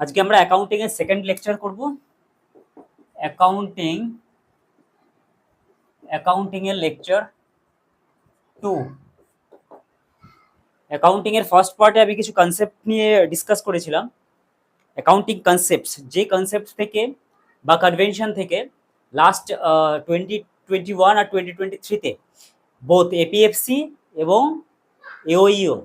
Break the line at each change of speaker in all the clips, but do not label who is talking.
আজকে আমরা অ্যাকাউন্টিং এর সেকেন্ড লেকচার করব। অ্যাকাউন্টিং অ্যাকাউন্টিং এর লেকচার টু অ্যাকাউন্টিং এর ফার্স্ট পার্টে আমি কিছু কনসেপ্ট নিয়ে ডিসকাস করেছিলাম। অ্যাকাউন্টিং কনসেপ্টস যে কনসেপ্ট থেকে বা কনভেনশন থেকে লাস্ট টোয়েন্টি টোয়েন্টি ওয়ান আর টোয়েন্টি টোয়েন্টি থ্রিতে বোথ এপিএফসি এবং এওইও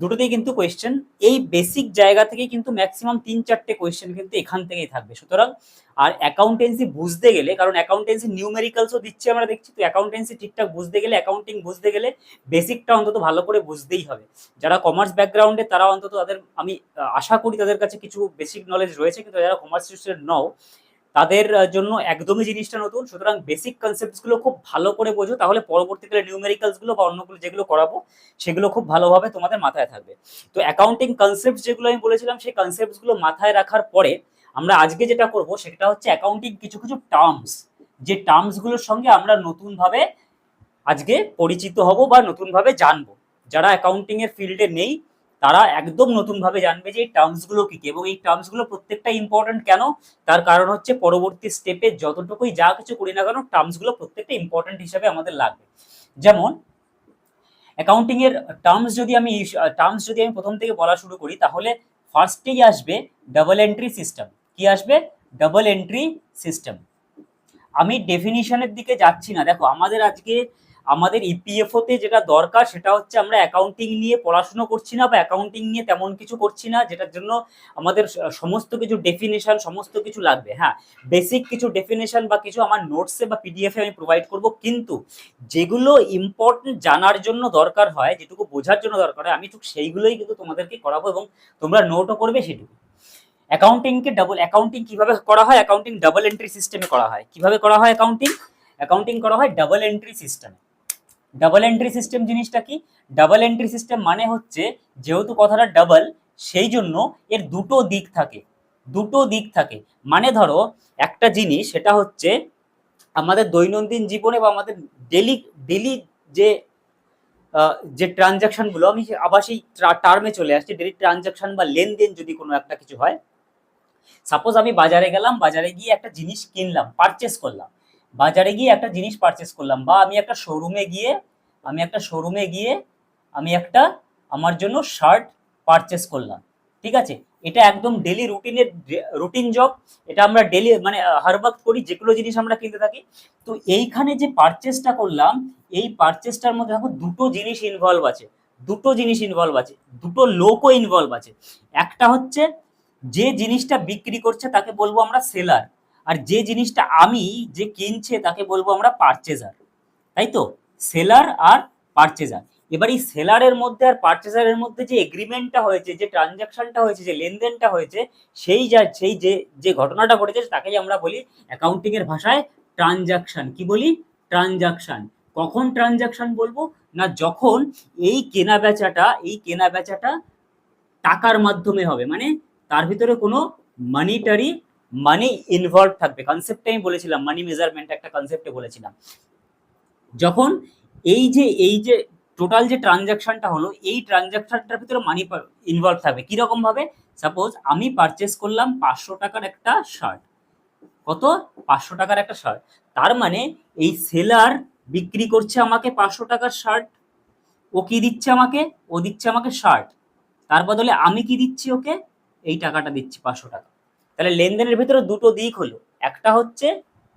দুটোতেই কিন্তু কোয়েশ্চেন এই বেসিক জায়গা থেকে কিন্তু ম্যাক্সিমাম তিন চারটে কোয়েশ্চেন কিন্তু এখান থেকেই থাকবে। সুতরাং, আর অ্যাকাউন্টেন্সি বুঝতে গেলে, কারণ অ্যাকাউন্টেন্সি নিউমেরিক্যালসও দিচ্ছে আমরা দেখছি, তো অ্যাকাউন্টেন্সি ঠিকঠাক বুঝতে গেলে অ্যাকাউন্টিং বুঝতে গেলে বেসিকটা অন্তত ভালো করে বুঝতেই হবে। যারা কমার্স ব্যাকগ্রাউন্ডে তারা অন্তত তাদের, আমি আশা করি তাদের কাছে কিছু বেসিক নলেজ রয়েছে, কিন্তু যারা কমার্স স্টুডেন্ট নও তাদের জন্য একদমই জিনিসটা নতুন। সুতরাং বেসিক কনসেপ্টসগুলো খুব ভালো করে বোঝো, তাহলে পরবর্তীকালে নিউমেরিক্যালসগুলো বা অন্যগুলো যেগুলো করাবো, সেগুলো খুব ভালোভাবে তোমাদের মাথায় থাকবে। তো অ্যাকাউন্টিং কনসেপ্ট যেগুলো আমি বলেছিলাম, সেই কনসেপ্টসগুলো মাথায় রাখার পরে আমরা আজকে যেটা করব, সেটা হচ্ছে অ্যাকাউন্টিং কিছু কিছু টার্মস যে টার্মসগুলোর সঙ্গে আমরা নতুনভাবে আজকে পরিচিত হব বা নতুনভাবে জানব। যারা অ্যাকাউন্টিং এর ফিল্ডে নেই তারা একদম নতুনভাবে জানবে যে এই টার্মসগুলো কি কি। এবং এই টার্মসগুলো প্রত্যেকটা ইম্পর্টেন্ট কেন? তার কারণ হচ্ছে পরবর্তী স্টেপে যতটুকুই যা কিছু করি না কেন টার্মসগুলো প্রত্যেকটা ইম্পর্টেন্ট হিসাবে আমাদের লাগবে। যেমন অ্যাকাউন্টিং এর টার্মস যদি আমি টার্মস যদি আমি প্রথম থেকে বলা শুরু করি, তাহলে ফার্স্টেই আসবে ডাবল এন্ট্রি সিস্টেম কি আসবে? ডাবল এন্ট্রি সিস্টেম আমি ডেফিনিশনের দিকে যাচ্ছি না। দেখো, আমাদের আজকে আমাদের E ইপিএফওতে যেটা দরকার সেটা হচ্ছে আমরা অ্যাকাউন্টিং নিয়ে পড়াশুনো করছি না বা অ্যাকাউন্টিং নিয়ে তেমন কিছু করছি না, যেটার জন্য আমাদের সমস্ত কিছু ডেফিনেশন সমস্ত কিছু লাগবে। হ্যাঁ বেসিক কিছু ডেফিনেশন বা কিছু আমার নোটসে বা পিডিএফে আমি প্রোভাইড করব। কিন্তু যেগুলো ইম্পর্টেন্ট জানার জন্য দরকার হয়, যেটুকু বোঝার জন্য দরকার হয়, আমি ঠিক সেইগুলোই কিন্তু তোমাদেরকে করাবো এবং তোমরা নোটও করবে সেটুকু। অ্যাকাউন্টিংকে ডাবল অ্যাকাউন্টিং কীভাবে করা হয়? অ্যাকাউন্টিং ডাবল এন্ট্রি সিস্টেমে করা হয়। কীভাবে করা হয় অ্যাকাউন্টিং অ্যাকাউন্টিং করা হয় ডাবল এন্ট্রি সিস্টেমে ডাবল এন্ট্রি সিস্টেম জিনিসটা কি? ডাবল এন্ট্রি সিস্টেম মানে হচ্ছে যেহেতু কথাটা ডাবল সেই জন্য এর দুটো দিক থাকে। দুটো দিক থাকে। মানে ধরো, একটা জিনিস, সেটা হচ্ছে আমাদের দৈনন্দিন জীবনে বা আমাদের ডেলি ডেলি যে যে ট্রানজাকশনগুলো আমি আবার সেই টার্মে চলে আসছি ডেলি ট্রানজাকশন বা লেনদেন যদি কোনো একটা কিছু হয়। সাপোজ আমি বাজারে গেলাম, বাজারে গিয়ে একটা জিনিস কিনলাম পারচেস করলাম। বাজারে গিয়ে একটা জিনিস পারচেস করলাম বা আমি একটা শোরুমে গিয়ে, আমি একটা শোরুমে গিয়ে আমি একটা আমার জন্য শার্ট পারচেস করলাম। ঠিক আছে? এটা একদম ডেলি রুটিনের রুটিন জব এটা আমরা ডেলি মানে হারবাক করি, যেগুলো জিনিস আমরা কিনতে থাকি। তো এইখানে যে পারচেসটা করলাম, এই পারচেসটার মধ্যে দেখো দুটো জিনিস ইনভলভ আছে। দুটো জিনিস ইনভলভ আছে। দুটো লোকও ইনভলভ আছে। একটা হচ্ছে যে জিনিসটা বিক্রি করছে, তাকে বলব আমরা সেলার আর যে জিনিসটা আমি যে কিনছে তাকে বলব আমরা পারচেজার তাই তো? সেলার আর পারচেজার এবার এই সেলারের মধ্যে আর পারচেজারের মধ্যে যে এগ্রিমেন্টটা হয়েছে, যে ট্রানজাকশনটা হয়েছে, যে লেনদেনটা হয়েছে, সেই যা, সেই যে যে ঘটনাটা ঘটেছে তাকেই আমরা বলি অ্যাকাউন্টিং এর ভাষায় ট্রানজাকশন কি বলি? ট্রানজাকশন কখন ট্রানজাকশন বলব? না যখন এই কেনা বেচাটা, এই কেনা বেচাটা টাকার মাধ্যমে হবে মানে তার ভিতরে কোনো মানিটারি মানি ইনভলভ থাকবে। কনসেপ্টে আমি বলেছিলাম মানি মেজারমেন্ট একটা কনসেপ্টে বলেছিলাম। যখন এই যে এই যে টোটাল যে ট্রানজাকশনটা হলো, এই ট্রানজাকশনটার ভিতরে মানি ইনভলভ থাকবে। কীরকম ভাবে সাপোজ আমি পারচেস করলাম পাঁচশো টাকার একটা শার্ট কত? পাঁচশো টাকার একটা শার্ট তার মানে এই সেলার বিক্রি করছে আমাকে পাঁচশো টাকার শার্ট ও কি দিচ্ছে আমাকে? ও দিচ্ছে আমাকে শার্ট তার বদলে আমি কি দিচ্ছি ওকে? এই টাকাটা দিচ্ছি পাঁচশো টাকা। তাহলে লেনদেনের ভিতরে দুটো দিক হলো। একটা হচ্ছে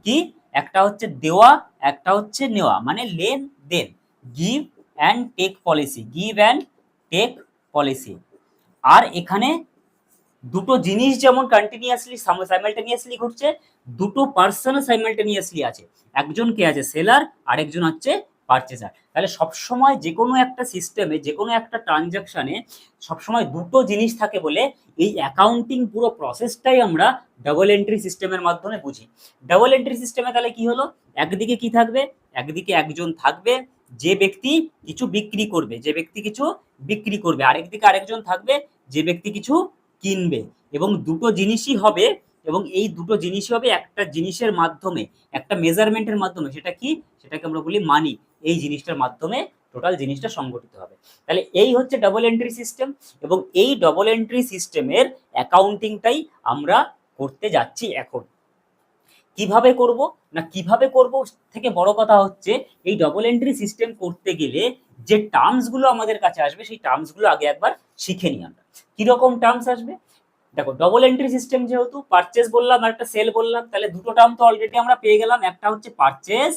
কি? একটা হচ্ছে দেওয়া, একটা হচ্ছে নেওয়া। মানে লেন দেন give and take policy give and take policy আর এখানে দুটো জিনিস যেমন কন্টিনিউয়াসলি সাইমালটেনিয়াসলি ঘটছে দুটো পার্সন সাইমালটেনিয়াসলি আছে। একজন কে আছে? সেলার আরেকজন হচ্ছে পারচেজার তাহলে সবসময় যে কোনো একটা সিস্টেমে যে কোনো একটা ট্রানজাকশানে সবসময় দুটো জিনিস থাকে বলে এই অ্যাকাউন্টিং পুরো প্রসেসটাই আমরা ডাবল এন্ট্রি সিস্টেমের মাধ্যমে বুঝি। ডাবল এন্ট্রি সিস্টেমে তাহলে কি হলো? একদিকে কি থাকবে? একদিকে একজন থাকবে, যে ব্যক্তি কিছু বিক্রি করবে, যে ব্যক্তি কিছু বিক্রি করবে। আরেকদিকে আরেকজন থাকবে, যে ব্যক্তি কিছু কিনবে। এবং দুটো জিনিসই হবে, এবং এই দুটো জিনিসই হবে একটা জিনিসের মাধ্যমে, একটা মেজারমেন্টের মাধ্যমে। সেটা কি? সেটাকে আমরা বলি মানি এই জিনিসটার মাধ্যমে টোটাল জিনিসটা সংগঠিত হবে। তাহলে এই হচ্ছে ডাবল এন্ট্রি সিস্টেম এবং এই ডবল এন্ট্রি সিস্টেমের অ্যাকাউন্টিংটাই আমরা করতে যাচ্ছি এখন। কীভাবে করব না কীভাবে করব থেকে বড় কথা হচ্ছে এই ডবল এন্ট্রি সিস্টেম করতে গেলে যে টার্মসগুলো আমাদের কাছে আসবে সেই টার্মসগুলো আগে একবার শিখে নিই আমরা। কীরকম টার্মস আসবে? দেখো ডবল এন্ট্রি সিস্টেম যেহেতু পারচেস বললাম আর একটা সেল বললাম, তাহলে দুটো টার্ম তো অলরেডি আমরা পেয়ে গেলাম, একটা হচ্ছে পারচেস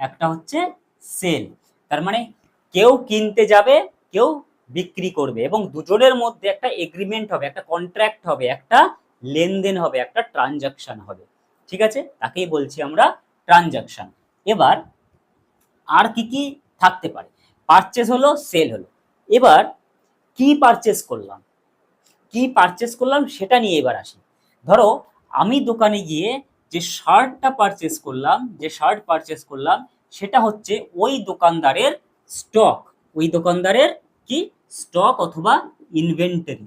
একটা হচ্ছে সেল তার মানে কেউ কিনতে যাবে, কেউ বিক্রি করবে এবং দুজনের মধ্যে একটা এগ্রিমেন্ট হবে, একটা কন্ট্রাক্ট হবে, একটা লেনদেন হবে, একটা ট্রানজাকশন হবে। ঠিক আছে? তাকেই বলছি আমরা ট্রানজাকশন এবার আর কি কি থাকতে পারে? পারচেস হলো সেল হলো। এবার কি পারচেস করলাম? কি পারচেস করলাম সেটা নিয়ে এবার আসি। ধরো আমি দোকানে গিয়ে যে শার্টটা পারচেস করলাম, যে শার্ট পারচেস করলাম, সেটা হচ্ছে ওই দোকানদারের স্টক ওই দোকানদারের কি? স্টক অথবা ইনভেন্টারি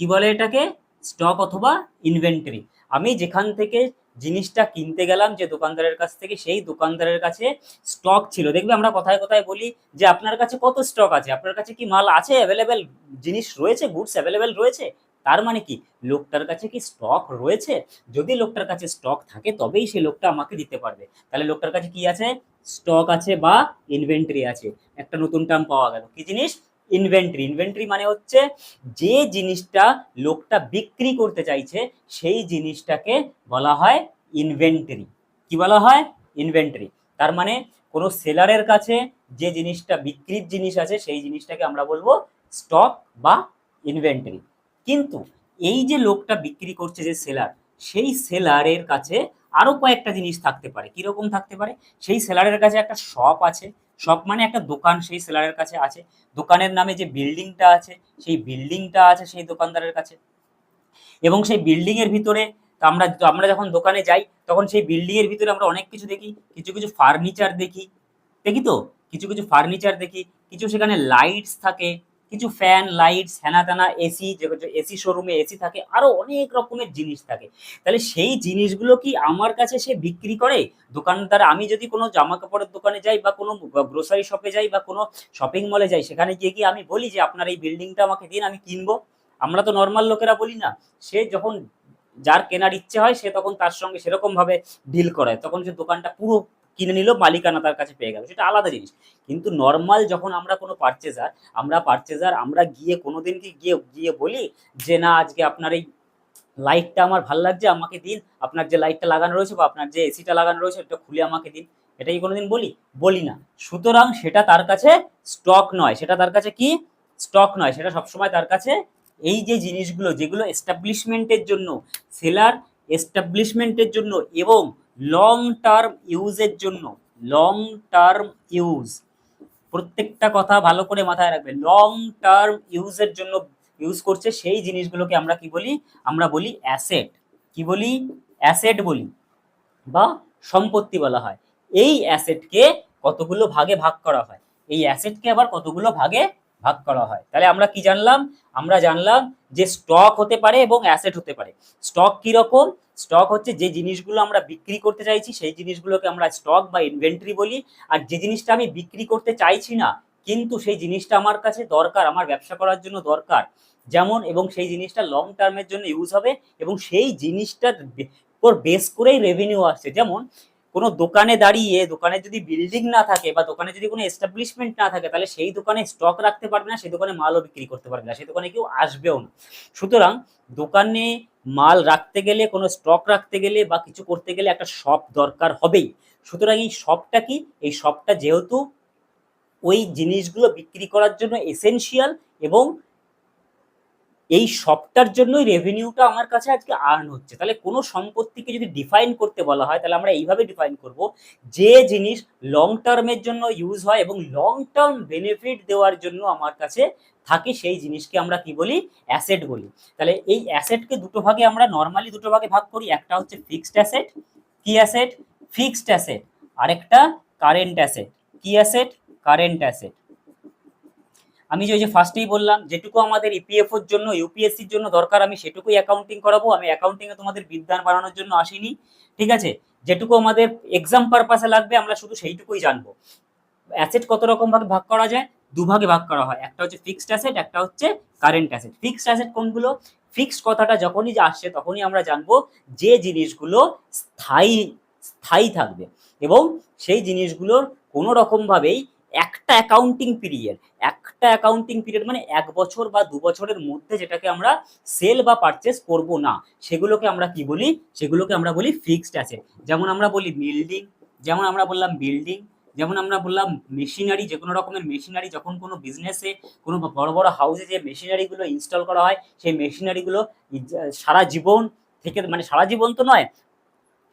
কি বলে এটাকে? স্টক অথবা ইনভেন্টারি আমি যেখান থেকে জিনিসটা কিনতে গেলাম, যে দোকানদারের কাছ থেকে, সেই দোকানদারের কাছে স্টক ছিল। দেখবে আমরা কথায় কথায় বলি যে, আপনার কাছে কত স্টক আছে? আপনার কাছে কি মাল আছে? অ্যাভেলেবেল জিনিস রয়েছে? গুডস অ্যাভেলেবেল রয়েছে? তার মানে কি? লোকটার কাছে কি স্টক রয়েছে? যদি লোকটার কাছে স্টক থাকে, তবেই সে লোকটা আমাকে দিতে পারবে। তাহলে লোকটার কাছে কি আছে? স্টক আছে বা ইনভেন্টরি আছে। একটা নতুন টার্ম পাওয়া গেল। কি জিনিস? ইনভেন্টরি ইনভেন্টরি মানে হচ্ছে যে জিনিসটা লোকটা বিক্রি করতে চাইছে, সেই জিনিসটাকে বলা হয় ইনভেন্টরি কি বলা হয়? ইনভেন্টরি তার মানে কোনো সেলারের কাছে যে জিনিসটা বিক্রির জিনিস আছে, সেই জিনিসটাকে আমরা বলব স্টক বা ইনভেন্টরি কিন্তু এই যে লোকটা বিক্রি করছে যে সেলার সেই সেলারের কাছে আরও কয়েকটা জিনিস থাকতে পারে। কীরকম থাকতে পারে? সেই সেলারের কাছে একটা শপ আছে। শপ মানে একটা দোকান সেই সেলারের কাছে আছে। দোকানের নামে যে বিল্ডিংটা আছে, সেই বিল্ডিংটা আছে সেই দোকানদারের কাছে। এবং সেই বিল্ডিং এর ভিতরে আমরা আমরা যখন দোকানে যাই, তখন সেই বিল্ডিং এর ভিতরে আমরা অনেক কিছু দেখি। কিছু কিছু ফার্নিচার দেখি। দেখি তো? কিছু কিছু ফার্নিচার দেখি। কিছু সেখানে লাইটস থাকে। কিছু ফ্যান লাইটস হ্যানা এসি এসি শোরুমে এসি থাকে, আরও অনেক রকমের জিনিস থাকে। তাহলে সেই জিনিসগুলো কি আমার কাছে সে বিক্রি করে? দোকানদার, আমি যদি কোনো জামা কাপড়ের দোকানে যাই বা কোনো গ্রোসারি শপে যাই বা কোনো শপিং মলে যাই, সেখানে গিয়ে কি আমি বলি যে, আপনার এই বিল্ডিংটা আমাকে দিন, আমি কিনবো? আমরা তো নর্মাল লোকেরা বলি না। সে যখন যার কেনার ইচ্ছে হয়, সে তখন তার সঙ্গে সেরকম ভাবে ডিল করে তখন সে দোকানটা পুরো কিনে নিল মালিকানা তার কাছে পেয়ে গেল। সেটা আলাদা জিনিস। কিন্তু নর্মাল যখন আমরা কোনো পারচেজার আমরা পারচেজার আমরা গিয়ে কোনোদিন কি গিয়ে গিয়ে বলি যে, না, আজকে আপনার এই লাইটটা আমার ভালো লাগছে, আমাকে দিন। আপনার যে লাইটটা লাগানো রয়েছে বা আপনার যে এসিটা লাগানো রয়েছে, ওটা খুলে আমাকে দিন। এটা কি কোনোদিন বলি? বলি না। সুতরাং সেটা তার কাছে স্টক নয়। সেটা তার কাছে কি? স্টক নয়। সেটা সবসময় তার কাছে এই যে জিনিসগুলো, যেগুলো এস্টাবলিশমেন্টের জন্য সেলার এস্টাবলিশমেন্টের জন্য এবং লং টার্ম ইউজের জন্য লং টার্ম ইউজ প্রত্যেকটা কথা ভালো করে মাথায় রাখবে। লং টার্ম ইউজের জন্য ইউজ করছে সেই জিনিসগুলোকে আমরা কি বলি? আমরা বলি অ্যাসেট কি বলি? অ্যাসেট বলি, বা সম্পত্তি বলা হয়। এই অ্যাসেটকে কতগুলো ভাগে ভাগ করা হয়? এই অ্যাসেটকে আবার কতগুলো ভাগে ভাগ করা হয়? তাহলে আমরা কি জানলাম? আমরা জানলাম যে স্টক হতে পারে এবং অ্যাসেট হতে পারে। স্টক কি রকম স্টক হচ্ছে যে জিনিসগুলো আমরা বিক্রি করতে চাইছি, সেই জিনিসগুলোকে আমরা স্টক বা ইনভেন্টরি বলি। আর যে জিনিসটা আমি বিক্রি করতে চাইছি না, কিন্তু সেই জিনিসটা আমার কাছে দরকার, আমার ব্যবসা করার জন্য দরকার। যেমন, এবং সেই জিনিসটা লং টার্মের জন্য ইউজ হবে, এবং সেই জিনিসটার উপর বেস করেই রেভিনিউ আসছে। যেমন, কোনো দোকানে দাঁড়িয়ে, দোকানে যদি বিল্ডিং না থাকে বা দোকানে যদি কোনো এস্টাবলিশমেন্ট না থাকে, তাহলে সেই দোকানে স্টক রাখতে পারবে না, সেই দোকানে মালও বিক্রি করতে পারবে না, সেই দোকানে কেউ আসবেও না। সুতরাং, দোকানে মাল রাখতে গেলে, কোনো স্টক রাখতে গেলে বা কিছু করতে গেলে একটা শপ দরকার হবেই। সুতরাং এই শপটা কি? এই শপটা যেহেতু ওই জিনিসগুলো বিক্রি করার জন্য এসেনশিয়াল এবং এই সবটার জন্যই রেভিনিউটা আমার কাছে আজকে আর্ন হচ্ছে। তাহলে কোনো সম্পত্তিকে যদি ডিফাইন করতে বলা হয়, তাহলে আমরা এইভাবে ডিফাইন করব যে জিনিস লং টার্মের জন্য ইউজ হয় এবং লং টার্ম বেনিফিট দেওয়ার জন্য আমার কাছে থাকে সেই জিনিসকে আমরা কি বলি? অ্যাসেট বলি। তাহলে এই অ্যাসেটকে দুটো ভাগে আমরা নর্মালি দুটো ভাগে ভাগ করি। একটা হচ্ছে ফিক্সড অ্যাসেট কি অ্যাসেট ফিক্সড অ্যাসেট আরেকটা কারেন্ট অ্যাসেট কি অ্যাসেট কারেন্ট অ্যাসেট আমি যে ফার্স্টেই বললাম, যেটুকু আমাদের ইপিএফওর জন্য ইউপিএসসির জন্য দরকার, আমি সেটুকুই অ্যাকাউন্টিং করাবো। আমি অ্যাকাউন্টিংয়ে তোমাদের বিদ্যান বানানোর জন্য আসিনি, ঠিক আছে? যেটুকু আমাদের এক্সাম পারপাসে লাগবে, আমরা শুধু সেইটুকুই জানব। অ্যাসেট কত রকম ভাবে ভাগ করা যায়? দুভাগে ভাগ করা হয়। একটা হচ্ছে ফিক্সড অ্যাসেট একটা হচ্ছে কারেন্ট অ্যাসেট ফিক্সড অ্যাসেট কোনগুলো? ফিক্সড কথাটা যখনই যে আসছে, তখনই আমরা জানব যে জিনিসগুলো স্থায়ী স্থায়ী থাকবে। এবং সেই জিনিসগুলোর কোনো রকমভাবেই একটা অ্যাকাউন্টিং পিরিয়ড একটা অ্যাকাউন্টিং পিরিয়ড মানে এক বছর বা দু বছরের মধ্যে যেটাকে আমরা সেল বা পারচেস করব না, সেগুলোকে আমরা কি বলি? সেগুলোকে আমরা বলি ফিক্সড অ্যাসেট যেমন আমরা বলি বিল্ডিং যেমন আমরা বললাম বিল্ডিং যেমন আমরা বললাম মেশিনারি যে কোনো রকমের মেশিনারি যখন কোনো বিজনেসে কোনো বড় বড় হাউসে যে মেশিনারিগুলো ইনস্টল করা হয়, সেই মেশিনারিগুলো সারা জীবন থেকে মানে সারা জীবন তো নয়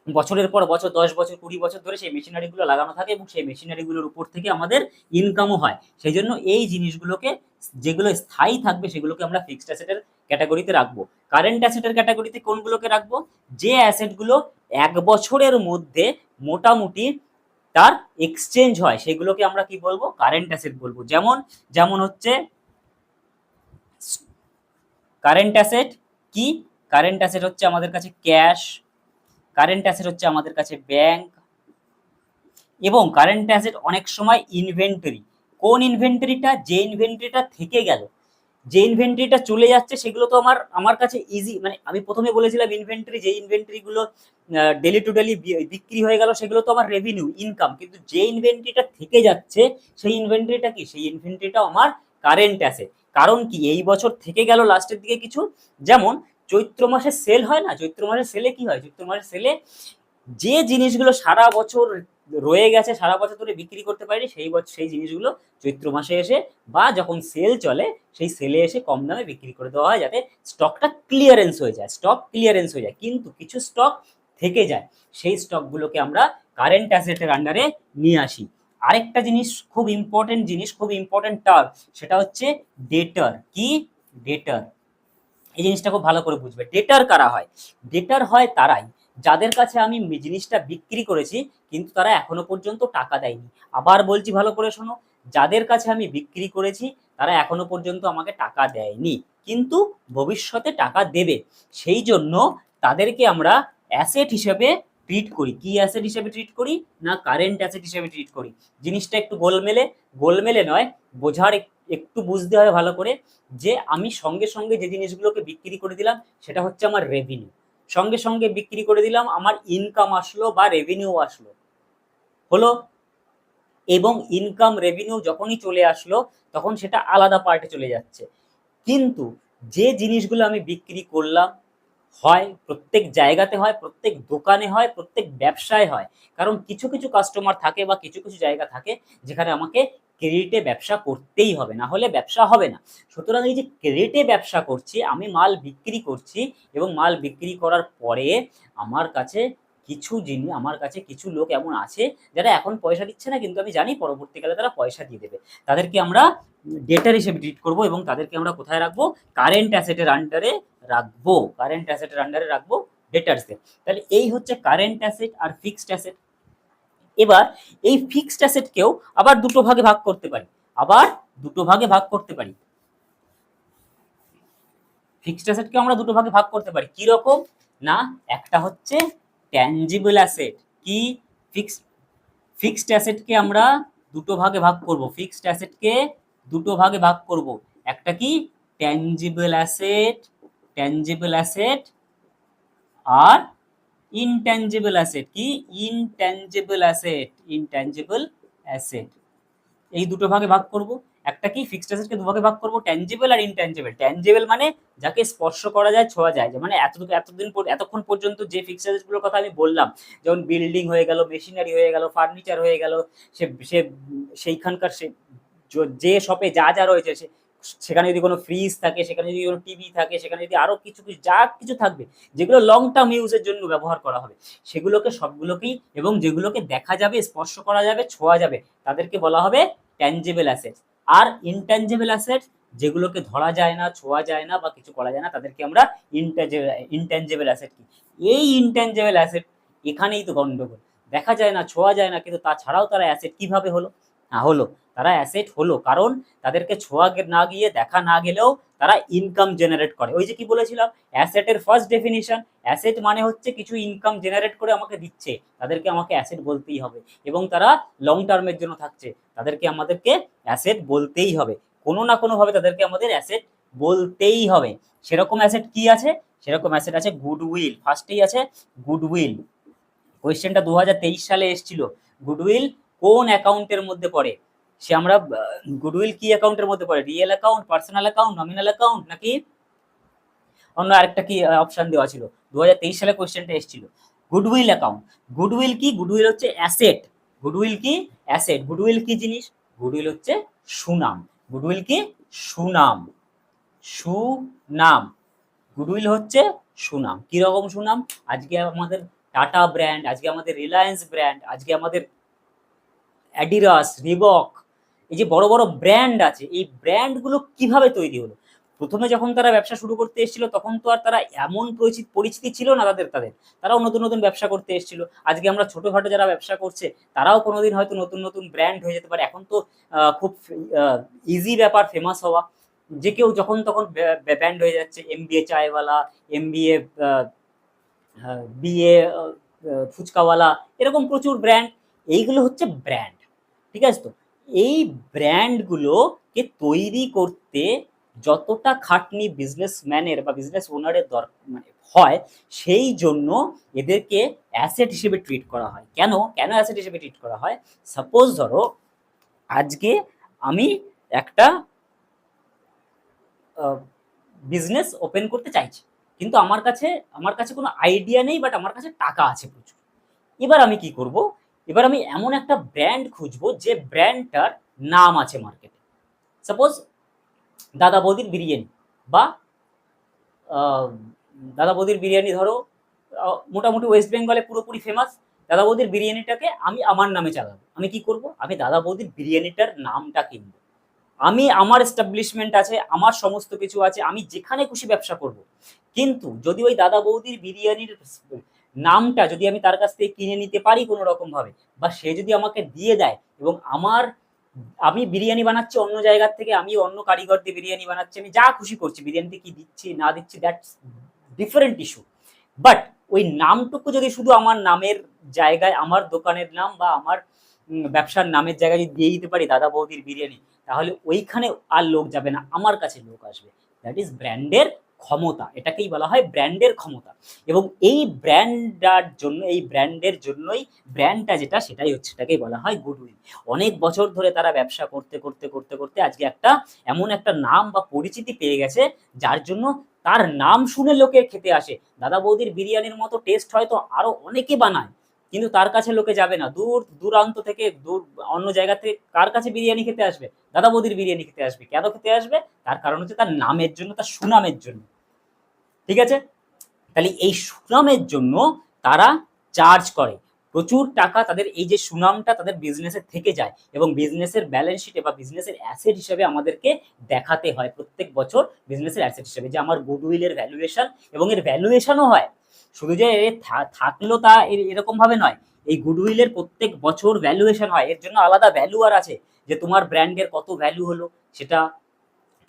বছরের পর বছর, দশ বছর, কুড়ি বছর ধরে সেই মেশিনারিগুলো লাগানো থাকে এবং সেই মেশিনারিগুলোর উপর থেকে আমাদের ইনকামও হয়। সেই জন্য এই জিনিসগুলোকে, যেগুলো স্থায়ী থাকবে সেগুলোকে আমরা ফিক্সড অ্যাসেটের ক্যাটাগরিতে রাখব। কারেন্ট অ্যাসেটের ক্যাটাগরিতে কোনগুলোকে রাখব? যে অ্যাসেটগুলো এক বছরের মধ্যে মোটামুটি তার এক্সচেঞ্জ হয়, সেগুলোকে আমরা কি বলব? কারেন্ট অ্যাসেট বলব। যেমন যেমন হচ্ছে কারেন্ট অ্যাসেট কি? কারেন্ট অ্যাসেট হচ্ছে আমাদের কাছে ক্যাশ কারেন্ট অ্যাসেট হচ্ছে আমাদের কাছে ব্যাংক এবং কারেন্ট অ্যাসেট অনেক সময় ইনভেন্টরি কোন ইনভেন্টরিটা যে ইনভেন্টরিটা থেকে গেল। যে ইনভেন্টরিটা চলে যাচ্ছে, সেগুলো তো আমার আমার কাছে ইজি মানে আমি প্রথমে বলেছিলাম ইনভেন্টরি যে ইনভেন্টরিগুলো ডেলি টু ডেলি বিক্রি হয়ে গেল, সেগুলো তো আমার রেভিনিউ ইনকাম কিন্তু যে ইনভেন্টরিটা থেকে যাচ্ছে, সেই ইনভেন্টরিটা কি? সেই ইনভেন্টরিটা আমার কারেন্ট অ্যাসেট কারণ কি? এই বছর থেকে গেল লাস্টের দিকে কিছু। যেমন চৈত্র মাসে সেল হয় না? চৈত্র মাসে সেলে কি হয়? চৈত্র মাসে সেলে যে জিনিসগুলো সারা বছর রয়ে গেছে, সারা বছর ধরে বিক্রি করতে পারি, সেই বছর সেই জিনিসগুলো চৈত্র মাসে এসে বা যখন সেল চলে, সেই সেলে এসে কম দামে বিক্রি করে দেওয়া হয় যাতে স্টকটা ক্লিয়ারেন্স হয়ে যায়। স্টক ক্লিয়ারেন্স হয়ে যায়। কিন্তু কিছু স্টক থেকে যায়। সেই স্টকগুলোকে আমরা কারেন্ট অ্যাসেটের আন্ডারে নিয়ে আসি। আরেকটা জিনিস খুব ইম্পর্টেন্ট জিনিস, খুব ইম্পর্টেন্ট টার্ম সেটা হচ্ছে ডেটার কি? ডেটার এই জিনিসটা খুব ভালো করে বুঝবে। ডেটার কারা হয়? ডেটার হয় তারাই। যাদের কাছে আমি জিনিসটা বিক্রি করেছি, কিন্তু তারা এখনও পর্যন্ত টাকা দেয়নি। আবার বলছি ভালো করে শোনো, যাদের কাছে আমি বিক্রি করেছি, তারা এখনও পর্যন্ত আমাকে টাকা দেয়নি। কিন্তু ভবিষ্যতে টাকা দেবে। সেই জন্য তাদেরকে আমরা অ্যাসেট হিসেবে ট্রিট করি। কি অ্যাসেট হিসেবে ট্রিট করি? না কারেন্ট অ্যাসেট হিসেবে ট্রিট করি? জিনিসটা একটু গোলমেলে গোলমেলে নয়, বোঝার একটু বুঝতে হয় ভালো করে যে আমি সঙ্গে সঙ্গে যে জিনিসগুলোকে বিক্রি করে দিলাম, সেটা হচ্ছে আমার রেভিনিউ সঙ্গে সঙ্গে বিক্রি করে দিলাম, আমার ইনকাম আসলো বা রেভিনিউ আসলো। হলো? এবং ইনকাম রেভিনিউ যখনই চলে আসলো, তখন সেটা আলাদা পার্টে চলে যাচ্ছে। কিন্তু যে জিনিসগুলো আমি বিক্রি করলাম, হয় প্রত্যেক জায়গাতে হয়, প্রত্যেক দোকানে হয়, প্রত্যেক ব্যবসায় হয়, কারণ কিছু কিছু কাস্টমার থাকে বা কিছু কিছু জায়গা থাকে, যেখানে আমাকে ক্রেডিটে ব্যবসা করতেই হবে, না হলে ব্যবসা হবে না। সুতরাং এই যে ক্রেডিটে ব্যবসা করছি, আমি মাল বিক্রি করছি এবং মাল বিক্রি করার পরে আমার কাছে কিছু জিনিস, আমার কাছে কিছু লোক এমন আছে যারা এখন পয়সা দিচ্ছে না, কিন্তু আমি জানি পরবর্তীকালে তারা পয়সা দিয়ে দেবে। তাদেরকে আমরা ডেটার হিসেবে ট্রিট করব এবং তাদেরকে আমরা কোথায় রাখব? কারেন্ট অ্যাসেটের আন্ডারে রাখব কারেন্ট অ্যাসেটের আন্ডারে রাখব ডেটার্সে তাহলে এই হচ্ছে কারেন্ট অ্যাসেট আর ফিক্সড অ্যাসেট এবার এই ফিক্সড অ্যাসেটকেও আবার দুটো ভাগে ভাগ করতে পারি। আবার দুটো ভাগে ভাগ করতে পারি। ফিক্সড অ্যাসেটকে আমরা দুটো ভাগে ভাগ করতে পারি। কি রকম? না, একটা হচ্ছে ট্যানজিবল অ্যাসেট কি? ফিক্সড ফিক্সড অ্যাসেটকে আমরা দুটো ভাগে ভাগ করব। ফিক্সড অ্যাসেটকে দুটো ভাগে ভাগ করব। একটা কি? ট্যানজিবল অ্যাসেট ট্যানজিবল অ্যাসেট আর ইনট্যাঞ্জেবল অ্যাসেট কি? ইনট্যাঞ্জেবল অ্যাসেট ইনট্যাঞ্জেবল অ্যাসেট এই দুটো ভাগে ভাগ করব। একটা কি? ফিক্সড অ্যাসেটকে দু ভাগে করব। ট্যাঞ্জেবল আর ইনট্যাঞ্জেবল ট্যাঞ্জেবল মানে যাকে স্পর্শ করা যায়, ছোঁয়া যায়। মানে এত এতদিন এতক্ষণ পর্যন্ত যে ফিক্সড অ্যাসেটগুলোর কথা আমি বললাম, যেমন বিল্ডিং হয়ে গেল মেশিনারি হয়ে গেল ফার্নিচার হয়ে গেল, সে সে, সেইখানকার সে, যে শপে যা যা রয়েছে, সে সেখানে যদি কোনো ফ্রিজ থাকে, সেখানে যদি কোনো টিভি থাকে, সেখানে যদি আরও কিছু কিছু, যা কিছু থাকবে, যেগুলো লং টার্ম ইউজের জন্য ব্যবহার করা হবে, সেগুলোকে, সবগুলোকেই এবং যেগুলোকে দেখা যাবে, স্পর্শ করা যাবে, ছোঁয়া যাবে, তাদেরকে বলা হবে ট্যাঞ্জেবল অ্যাসেটস আর ইনট্যাঞ্জেবল অ্যাসেট যেগুলোকে ধরা যায় না, ছোঁয়া যায় না বা কিছু করা যায় না, তাদেরকে আমরা ইনট্যাঞ্জেবল অ্যাসেট কি? এই ইনট্যাঞ্জেবল অ্যাসেট এখানেই তো গন্ডগোল। দেখা যায় না, ছোঁয়া যায় না, কিন্তু তাছাড়াও তারা অ্যাসেট কীভাবে হলো? হলো, তারা অ্যাসেট হলো। কারণ তাদেরকে ছোঁয়া না গিয়ে দেখা না গেলেও তারা ইনকাম জেনারেট করে। ওই যে কি বলেছিলাম? অ্যাসেটের ফার্স্ট ডেফিনিশন অ্যাসেট মানে হচ্ছে কিছু ইনকাম জেনারেট করে আমাকে দিচ্ছে। তাদেরকে আমাকে অ্যাসেট বলতেই হবে। এবং তারা লং টার্মের জন্য থাকছে। তাদেরকে আমাদেরকে অ্যাসেট বলতেই হবে। কোনো না কোনোভাবে তাদেরকে আমাদের অ্যাসেট বলতেই হবে। সেরকম অ্যাসেট কি আছে? সেরকম অ্যাসেট আছে গুডউইল ফার্স্টেই আছে গুডউইল কোয়েশ্চেনটা দু হাজার তেইশ সালে এসেছিল। গুডউইল কোন অ্যাকাউন্টের মধ্যে পড়ে? সে আমরা গুডউইল কি অ্যাকাউন্টের মধ্যে পড়ে? Real account personal account nominal account নাকি? অন্য আরেকটা কি অপশন দেওয়া ছিল? দু হাজার তেইশ সালে কোয়েশ্চেনটা এসেছিল। গুডউইল অ্যাকাউন্ট গুডউইল কি? গুডউইল হচ্ছে অ্যাসেট গুডউইল কি? অ্যাসেট গুডউইল কি জিনিস? গুডউইল হচ্ছে সুনাম। গুডউইল কি? সুনাম। সুনাম। গুডউইল হচ্ছে সুনাম। কি রকম সুনাম? আজকে আমাদের টাটা ব্র্যান্ড আজকে আমাদের রিলায়েন্স ব্র্যান্ড আজকে আমাদের অ্যাডিরাস রিবক এই যে বড় বড় ব্র্যান্ড আছে, এই ব্র্যান্ডগুলো কীভাবে তৈরি হলো? প্রথমে যখন তারা ব্যবসা শুরু করতে এসেছিল, তখন তো আর তারা এমন পরিচিত, পরিচিতি ছিল না তাদের তাদের। তারাও নতুন নতুন ব্যবসা করতে এসেছিল। আজকে আমরা ছোটোখাটো যারা ব্যবসা করছে, তারাও কোনোদিন হয়তো নতুন নতুন ব্র্যান্ড হয়ে যেতে পারে। এখন তো খুব ইজি ব্যাপার ফেমাস হওয়া। যে কেউ যখন তখন ব্র্যান্ড হয়ে যাচ্ছে এম বি এ চায়ওয়ালা এম বি এ বিএ ফুচকাওয়ালা, এরকম প্রচুর ব্র্যান্ড এইগুলো হচ্ছে ব্র্যান্ড ঠিক আছে তো? এই ব্র্যান্ডগুলোকে তৈরি করতে যতটা খাটনি বিজনেসম্যানের বা বিজনেস ওনারের দরকার মানে হয়, সেই জন্য এদেরকে অ্যাসেট হিসেবে ট্রিট করা হয়। কেন? কেন অ্যাসেট হিসেবে ট্রিট করা হয়? সাপোজ ধরো, আজকে আমি একটা বিজনেস ওপেন করতে চাইছি, কিন্তু আমার কাছে আমার কাছে কোনো আইডিয়া নেই বাট আমার কাছে টাকা আছে প্রচুর। এবার আমি কি করব? এবার আমি এমন একটা ব্র্যান্ড খুঁজবো যে ব্র্যান্ডটার নাম আছে মার্কেটে সাপোজ দাদা বৌদির বিরিয়ানি বা দাদা বৌদির বিরিয়ানি ধরো মোটামুটি ওয়েস্ট বেঙ্গলে পুরোপুরি ফেমাস দাদা বৌদির বিরিয়ানিটাকে আমি আমার নামে চালাবো। আমি কি করব? আমি দাদা বৌদির বিরিয়ানিটার নামটা কিনবো। আমি আমার এস্টাবলিশমেন্ট আছে, আমার সমস্ত কিছু আছে, আমি যেখানে খুশি ব্যবসা করব। কিন্তু যদি ওই দাদা বৌদির বিরিয়ানির নামটা যদি আমি তার কাছ থেকে কিনে নিতে পারি কোনো রকম ভাবে বা সে যদি আমাকে দিয়ে দেয় এবং আমার, আমি বিরিয়ানি বানাচ্ছি অন্য জায়গার থেকে, আমি অন্য কারিগর দিয়ে বিরিয়ানি বানাচ্ছি, আমি যা খুশি করছি, বিরিয়ানিতে কি দিচ্ছি, না দিচ্ছি দ্যাটস ডিফারেন্ট ইস্যু বাট ওই নামটুকু যদি শুধু আমার নামের জায়গায়, আমার দোকানের নাম বা আমার ব্যবসার নামের জায়গায় যদি দিয়ে দিতে পারি দাদা বৌদির বিরিয়ানি, তাহলে ওইখানে আর লোক যাবে না, আমার কাছে লোক আসবে। দ্যাট ইজ ব্র্যান্ডের ক্ষমতা, এটাকেই বলা হয় ব্র্যান্ডের ক্ষমতা। এবং এই ব্র্যান্ডার জন্য, এই ব্র্যান্ডের জন্যই ব্র্যান্ডটা যেটা, সেটাই হচ্ছে এটাকেই বলা হয় গুডউইল অনেক বছর ধরে তারা ব্যবসা করতে করতে করতে করতে আজকে একটা এমন একটা নাম বা পরিচিতি পেয়ে গেছে, যার জন্য তার নাম শুনে লোকে খেতে আসে। দাদা বৌদির বিরিয়ানির মতো টেস্ট হয়তো আরও অনেকে বানায়, কিন্তু তার কাছে লোকে যাবে না। দূর, দূরান্ত থেকে, দূর, অন্য জায়গা থেকে কার কাছে বিরিয়ানি খেতে আসবে? দাদা বৌদির বিরিয়ানি খেতে আসবে। কেন খেতে আসবে? তার কারণ হচ্ছে তার নামের জন্য, তার সুনামের জন্য। ঠিক আছে? তাহলে এই সুনামের জন্য তারা চার্জ করে। প্রচুর টাকা তাদের এই যে সুনামটা তাদের বিজনেসে থেকে যায় এবং বিজনেসের ব্যালেন্স শিটে বা বিজনেসের অ্যাসেট হিসেবে আমাদেরকে দেখাতে হয় প্রত্যেক বছর বিজনেসের অ্যাসেট হিসেবে। যে আমার গুডউইলের ভ্যালুয়েশন এবং এর ভ্যালুয়েশনও হয়। শুধু যে থাকল তা এর- এরকম ভাবে নয়। এই গুডউইলের প্রত্যেক বছর ভ্যালুয়েশন হয়। এর জন্য আলাদা ভ্যালু আর আছে। যে তোমার ব্র্যান্ডের কত ভ্যালু হলো, সেটা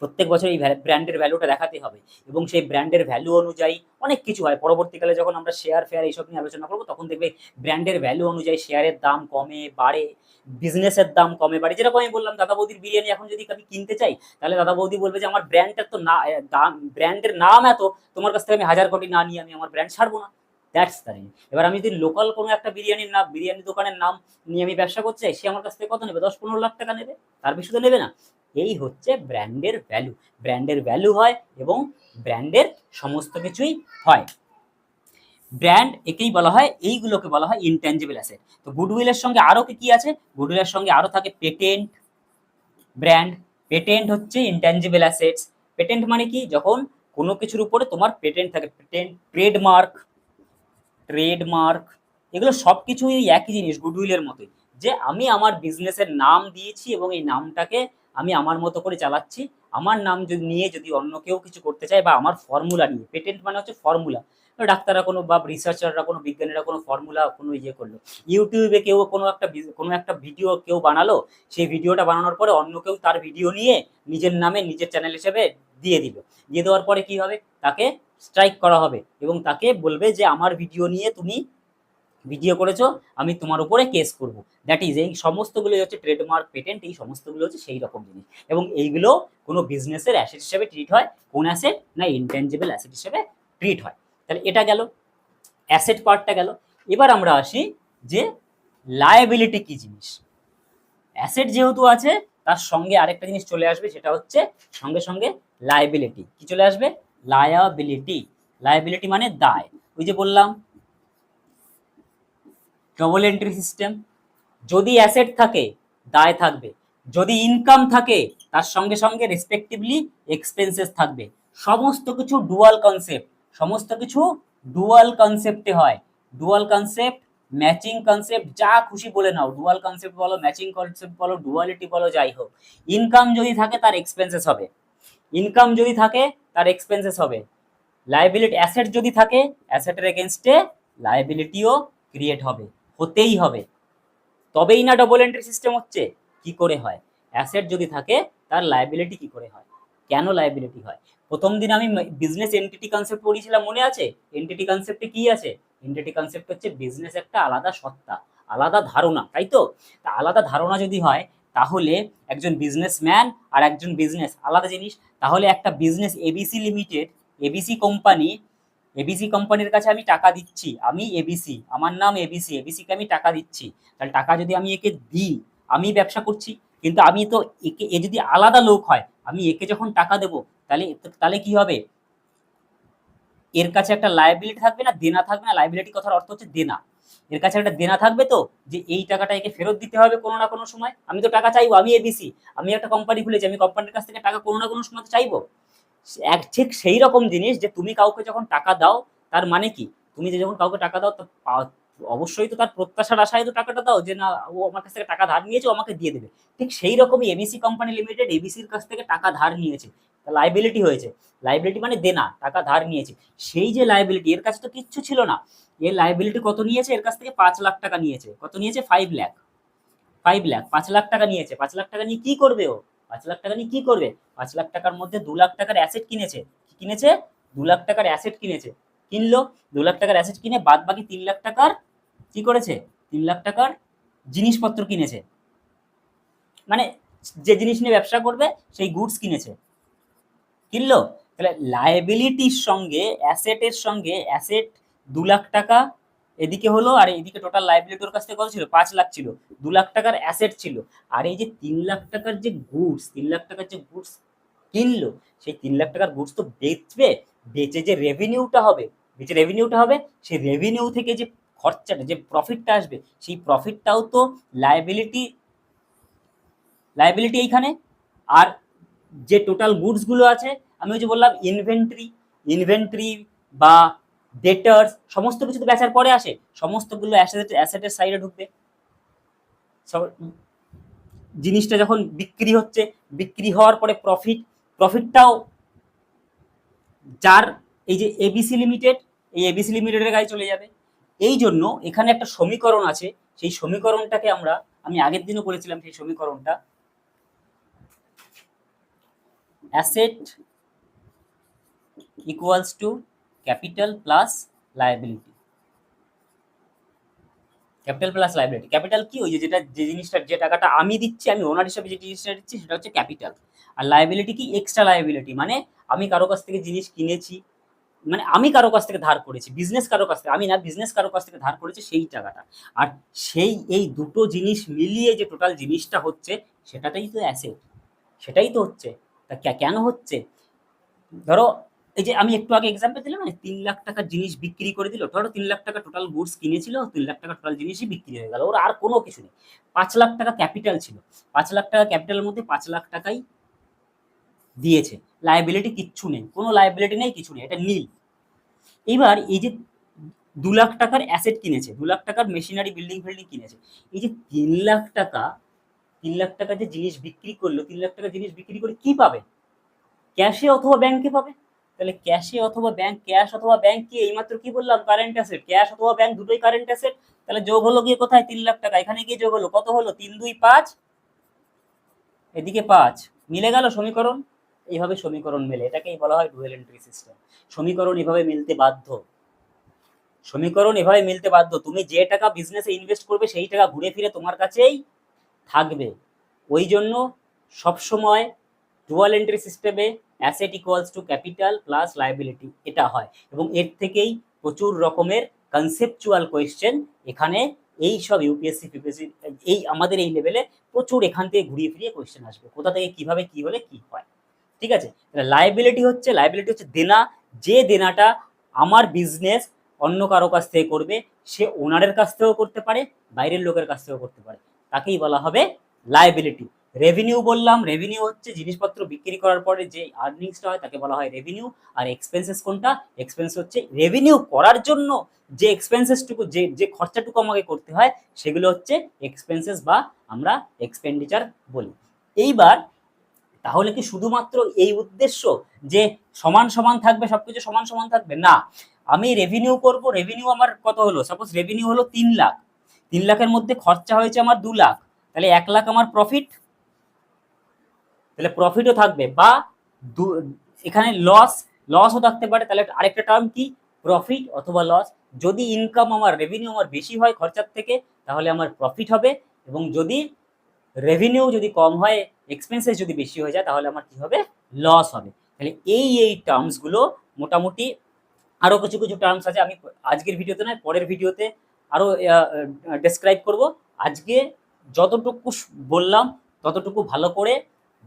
প্রত্যেক বছর এই ব্র্যান্ডের ভ্যালুটা দেখাতে হবে এবং সেই ব্র্যান্ডের ভ্যালু অনুযায়ী অনেক কিছু হয়। পরবর্তীকালে যখন আমরা শেয়ার ফেয়ার এইসব নিয়ে আলোচনা করব, তখন দেখবে ব্র্যান্ডের ভ্যালু অনুযায়ী শেয়ারের দাম কমে, বাড়ে বিজনেসের দাম কমে, বাড়ে। যেরকম আমি বললাম, দাদা বৌদির বিরিয়ানি এখন যদি আমি কিনতে চাই, তাহলে দাদা বৌদি বলবে যে, আমার ব্র্যান্ডের তো না দাম ব্র্যান্ডের নাম এত, তোমার কাছ থেকে আমি হাজার কোটি না নিয়ে আমি আমার ব্র্যান্ড ছাড়বো না। দ্যাটস দ্য এবার আমি যদি লোকাল কোনো একটা বিরিয়ানির নাম, বিরিয়ানি দোকানের নাম নিয়ে আমি ব্যবসা করতে চাই, সে আমার কাছ থেকে কত নেবে? দশ পনেরো লাখ টাকা নেবে? তার বেশি তো নেবে না। এই হচ্ছে ব্র্যান্ডের ভ্যালু ব্র্যান্ডের ভ্যালু হয় এবং ব্র্যান্ডের সমস্ত কিছুই হয়। ব্র্যান্ড একেই বলা হয়, এইগুলোকে বলা হয় ইনট্যাঞ্জিবল অ্যাসেট তো গুডউইলের সঙ্গে আরও কি কি আছে? গুডউইলের সঙ্গে আরও থাকে পেটেন্ট ব্র্যান্ড পেটেন্ট হচ্ছে ইনট্যাঞ্জিবল অ্যাসেটস পেটেন্ট মানে কি? যখন কোনো কিছুর উপরে তোমার পেটেন্ট থাকে। পেটেন্ট ট্রেডমার্ক ট্রেডমার্ক এগুলো সব কিছুই একই জিনিস, গুডউইলের মতোই। যে আমি আমার বিজনেসের নাম দিয়েছি এবং এই নামটাকে আমি আমার মতো করে চালাচ্ছি। আমার নাম যদি নিয়ে যদি অন্য কেউ কিছু করতে চায় বা আমার ফর্মুলা নিয়ে পেটেন্ট মানে হচ্ছে ফর্মুলা ডাক্তাররা কোনো বা রিসার্চাররা কোনো, বিজ্ঞানীরা কোনো ফর্মুলা কোনো ইয়ে করল। ইউটিউবে কেউ কোনো একটা কোনো একটা ভিডিও কেউ বানালো, সেই ভিডিওটা বানানোর পরে অন্য কেউ তার ভিডিও নিয়ে নিজের নামে, নিজের চ্যানেল হিসেবে দিয়ে দিল। দিয়ে দেওয়ার পরে কি হবে? তাকে স্ট্রাইক করা হবে এবং তাকে বলবে যে, আমার ভিডিও নিয়ে তুমি ভিডিও করেছ, আমি তোমার উপরে কেস করব। দ্যাট ইজ এই সমস্তগুলো হচ্ছে ট্রেডমার্ক পেটেন্ট এই সমস্তগুলো হচ্ছে সেই রকম জিনিস। এবং এইগুলো কোনো বিজনেসের অ্যাসেট হিসেবে ট্রিট হয়, কোন অ্যাসেট না ইনটেনজিবল অ্যাসেট হিসেবে ট্রিট হয়। তাহলে এটা গেল অ্যাসেট পার্টটা গেল। এবার আমরা আসি যে লায়াবিলিটি কি জিনিস। অ্যাসেট যেহেতু আছে, তার সঙ্গে আরেকটা জিনিস চলে আসবে, সেটা হচ্ছে সঙ্গে সঙ্গে লায়াবিলিটি কি চলে আসবে? লায়াবিলিটি লায়াবিলিটি মানে দায়। ওই যে বললাম ডবল এন্ট্রি সিস্টেম যদি অ্যাসেট থাকে, দায় থাকবে। যদি ইনকাম থাকে, তার সঙ্গে সঙ্গে রেসপেক্টিভলি এক্সপেন্সেস থাকবে। সমস্ত কিছু ডুয়াল কনসেপ্ট সমস্ত কিছু ডুয়াল কনসেপ্টে হয়। ডুয়াল কনসেপ্ট ম্যাচিং কনসেপ্ট যা খুশি বলে নাও। ডুয়াল কনসেপ্ট বলো ম্যাচিং কনসেপ্ট বলো ডুয়ালিটি বলো, যাই হোক। ইনকাম যদি থাকে, তার এক্সপেন্সেস হবে। ইনকাম যদি থাকে, তার এক্সপেন্সেস হবে। লাইবিলিটি অ্যাসেট যদি থাকে অ্যাসেটের এগেনস্টে লাইবিলিটিও ক্রিয়েট হবে। হতেই হবে। তবেই না ডবল এন্ট্রি সিস্টেম হচ্ছে? কি করে হয়? অ্যাসেট যদি থাকে, তার লাইবিলিটি কি করে হয়? কেন লাইবিলিটি হয়? প্রথম দিন আমি বিজনেস এন্টিটি কনসেপ্ট পড়িয়েছিলাম, মনে আছে? এন্টিটি কনসেপ্টে কি আছে? এন্টিটি কনসেপ্ট হচ্ছে বিজনেস একটা আলাদা সত্তা, আলাদা ধারণা, তাই তো? তা আলাদা ধারণা যদি হয়, তাহলে একজন বিজনেসম্যান আর একজন বিজনেস আলাদা জিনিস। তাহলে একটা business ABC limited ABC company ABC কোম্পানির কাছে আমি টাকা দিচ্ছি, আমি এবিসি আমার নাম এবিসি এবিসিকে আমি টাকা দিচ্ছি। তাহলে টাকা যদি আমি একে দিই, আমি ব্যবসা করছি, কিন্তু আমি তো একে, এ যদি আলাদা লোক হয়, আমি একে যখন টাকা দেবো, তাহলে তাহলে কি হবে? এর কাছে একটা লাইবিলিটি থাকবে না, দেনা থাকবে না লাইবিলিটি কথার অর্থ হচ্ছে দেনা। এর কাছে একটা দেনা থাকবে তো, যে এই টাকাটা একে ফেরত দিতে হবে কোনো না কোনো সময়। আমি তো টাকা চাইব, আমি এবিসি আমি একটা কোম্পানি খুলেছি, আমি কোম্পানির কাছ থেকে টাকা কোনো না কোনো সময় তো চাইব। এক ঠিক সেই রকম জিনিস যে তুমি কাউকে যখন টাকা দাও, তার মানে কি? তুমি যে যখন কাউকে টাকা দাও অবশ্যই তো তার প্রত্যাশার আশায় তো টাকাটা দাও যে না, ও আমার কাছ থেকে টাকা ধার নিয়েছে আমাকে দিয়ে দেবে। ঠিক সেই রকমই এবিসি কোম্পানি লিমিটেড এবিসির কাছ থেকে টাকা ধার নিয়েছে। লাইবিলিটি হয়েছে। লাইবিলিটি মানে দেনা, টাকা ধার নিয়েছে। সেই যে লাইবিলিটি এর কাছে তো কিচ্ছু ছিল না। এর লাইবিলিটি কত নিয়েছে? এর কাছ থেকে পাঁচ লাখ টাকা নিয়েছে। কত নিয়েছে? ফাইভ লাখ ফাইভ লাখ পাঁচ লাখ টাকা নিয়েছে। পাঁচ লাখ টাকা নিয়ে কি করবে ও? পাঁচ লাখ টাকা নিয়ে কি করবে? পাঁচ লাখ টাকার মধ্যে দু লাখ টাকার অ্যাসেট কিনেছে। কি কিনেছে? দু লাখ টাকার অ্যাসেট কিনেছে। কিনলো, দু লাখ টাকার অ্যাসেট কিনে বাদ বাকি তিন লাখ টাকার কি করেছে? তিন লাখ টাকার জিনিসপত্র কিনেছে। মানে যে জিনিস নিয়ে ব্যবসা করবে, সেই গুডস কিনেছে। কিনলো? তাহলে লাইবিলিটির সঙ্গে অ্যাসেটের সঙ্গে অ্যাসেট দু লাখ টাকা এদিকে হলো আর এদিকে টোটাল লাইবিলিটি ওর কাছ থেকে কত ছিল? পাঁচ লাখ ছিল। দু লাখ টাকার অ্যাসেট ছিল। আর এই যে তিন লাখ টাকার যে গুডস তিন লাখ টাকার যে গুডস কিনলো, সেই তিন লাখ টাকার গুডস তো বেচবে, বেচে যে রেভিনিউটা হবে, বেচে রেভিনিউটা হবে, সেই রেভিনিউ থেকে যে খরচাটা, যে প্রফিটটা আসবে, সেই প্রফিটটাও তো লাইবিলিটি লাইবিলিটি এইখানে। আর যে টোটাল গুডসগুলো আছে, আমি ওই যে বললাম ইনভেন্টরি ইনভেন্টরি বা ডেটার্স সমস্ত কিছু তো বেচার পরে আসে, সমস্তগুলো অ্যাসেট অ্যাসেটের সাইডে ঢুকবে। জিনিসটা যখন বিক্রি হচ্ছে, বিক্রি হওয়ার পরে প্রফিট প্রফিটটাও যার এই যে এবিসি লিমিটেড এই এবিসি লিমিটেডের গায়ে চলে যাবে। এই জন্য এখানে একটা সমীকরণ আছে, সেই সমীকরণটাকে আমরা, আমি আগের দিনও করেছিলাম সেই সমীকরণটা। Asset equals to capital plus liability capital plus liability capital কি ওই যে যেটা, যে জিনিসটা, যে টাকাটা আমি দিচ্ছি, আমি ওনার হিসাবে যে জিনিসটা দিচ্ছি, সেটা হচ্ছে ক্যাপিটাল আর লাইবিলিটি কি? এক্সট্রা লাইবিলিটি মানে আমি কারও কাছ থেকে জিনিস কিনেছি মানে আমি কারও কাছ থেকে ধার করেছি বিজনেস কারও কাছ থেকে, আমি না বিজনেস কারও কাছ থেকে ধার করেছি সেই টাকাটা। আর সেই, এই দুটো জিনিস মিলিয়ে যে টোটাল জিনিসটা হচ্ছে সেটাটাই তো অ্যাসেট সেটাই তো হচ্ছে। তা কেন হচ্ছে? ধরো এই যে আমি একটু আগে এক্সাম্পল দিলাম না, তিন লাখ টাকার জিনিস বিক্রি করে দিল, ধরো তিন লাখ টাকা টোটাল গুডস কিনেছিল, তিন লাখ টাকা টোটাল জিনিসই বিক্রি হয়ে গেল, ওর আর কোনো কিছু নেই। পাঁচ লাখ টাকা ক্যাপিটাল ছিল, পাঁচ লাখ টাকা ক্যাপিটালের মধ্যে পাঁচ লাখ টাকাই দিয়েছে। লাইবিলিটি কিচ্ছু নেই, কোনো লাইবিলিটি নেই, কিছু নেই, এটা নীল। এবার এই যে দু লাখ টাকার অ্যাসেট কিনেছে, দু লাখ টাকার মেশিনারি বিল্ডিং ফিল্ডিং কিনেছে, এই যে তিন লাখ টাকা, তিন লাখ টাকা যে জিনিস বিক্রি করল, তিন লাখ টাকা জিনিস বিক্রি করে কি পাবে? ক্যাশে অথবা ব্যাংকে পাবে? তাহলে ক্যাশে অথবা ব্যাংক ক্যাশ অথবা ব্যাংক কি এইমাত্র কি বললাম? কারেন্ট অ্যাসেট ক্যাশ অথবা ব্যাংক দুটোই কারেন্ট অ্যাসেট তাহলে যোগ হলো গিয়ে কোথায়? তিন লাখ টাকা। এখানে গিয়ে যোগ হলো। কত হলো? তিন, দুই, পাঁচ। এদিকে পাঁচ। মিলে গেল সমীকরণ? এইভাবে সমীকরণ মেলে। এটাকেই বলা হয় ডুয়েল এন্ট্রি সিস্টেম সমীকরণ এভাবে মিলতে বাধ্য। সমীকরণ এভাবে মিলতে বাধ্য। তুমি যে টাকা বিজনেসে ইনভেস্ট করবে, সেই টাকা ঘুরে ফিরে তোমার কাছেই থাকবে। ওই জন্য সবসময় ডুয়াল এন্ট্রি সিস্টেমে asset equals to capital plus liability এটা হয়। এবং এর থেকেই প্রচুর রকমের কনসেপচুয়াল কোয়েশ্চেন এখানে এই সব ইউপিএসসি পিপিএসসি এই আমাদের এই লেভেলে প্রচুর এখান থেকে ঘুরিয়ে ফিরিয়ে কোয়েশ্চেন আসবে। কোথা থেকে কীভাবে, কি হলে কি হয়। ঠিক আছে? লাইবিলিটি হচ্ছে লাইবিলিটি হচ্ছে দেনা, যে দেনাটা আমার বিজনেস অন্য কারও কাছ থেকে করবে, সে ওনারের কাছ থেকেও করতে পারে, বাইরের লোকের কাছ থেকেও করতে পারে। তাকেই বলা হবে লাইবিলিটি রেভিনিউ বললাম রেভিনিউ হচ্ছে জিনিসপত্র বিক্রি করার পরে যে আর্নিংসটা হয় তাকে বলা হয় রেভিনিউ আর এক্সপেন্সেস কোনটা? এক্সপেন্স হচ্ছে রেভিনিউ করার জন্য যে এক্সপেন্সেসটুকু যে যে খরচাটুকু আমাকে করতে হয়, সেগুলো হচ্ছে এক্সপেন্সেস বা আমরা এক্সপেন্ডিচার বলি। এইবার তাহলে কি শুধুমাত্র এই উদ্দেশ্য যে সমান সমান থাকবে, সবকিছু সমান সমান থাকবে? না। আমি রেভিনিউ করব রেভিনিউ আমার কত হলো? সাপোজ রেভিনিউ হলো তিন লাখ। তিন লাখের মধ্যে খরচা হয়েছে আমার দু লাখ। তাহলে এক লাখ আমার প্রফিট তাহলে প্রফিটও থাকবে বা এখানে লস লসও থাকতে পারে। তাহলে আরেকটা টার্ম কি? প্রফিট অথবা লস যদি ইনকাম আমার রেভিনিউ আমার বেশি হয় খরচার থেকে, তাহলে আমার প্রফিট হবে। এবং যদি রেভিনিউ যদি কম হয় এক্সপেন্সেস যদি বেশি হয়ে যায়, তাহলে আমার কি হবে? লস হবে। তাহলে এই এই টার্মসগুলো মোটামুটি আরও কিছু কিছু টার্মস আছে। আমি আজকের ভিডিওতে নয়, পরের ভিডিওতে আরও ডেসক্রাইব করব। আজকে যতটুকু বললাম, ততটুকু ভালো করে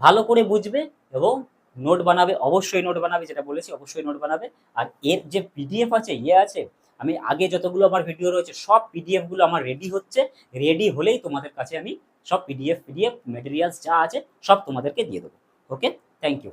ভালো করে বুঝবে এবং নোট বানাবে, অবশ্যই নোট বানাবে, যেটা বলেছি অবশ্যই নোট বানাবে। আর এর যে পিডিএফ আছে ইয়ে আছে, আমি আগে যতগুলো আমার ভিডিও রয়েছে, সব পিডিএফগুলো আমার রেডি হচ্ছে। রেডি হলেই তোমাদের কাছে আমি সব পিডিএফ পিডিএফ মেটেরিয়ালস যা আছে, সব তোমাদেরকে দিয়ে দেবো। Okay thank you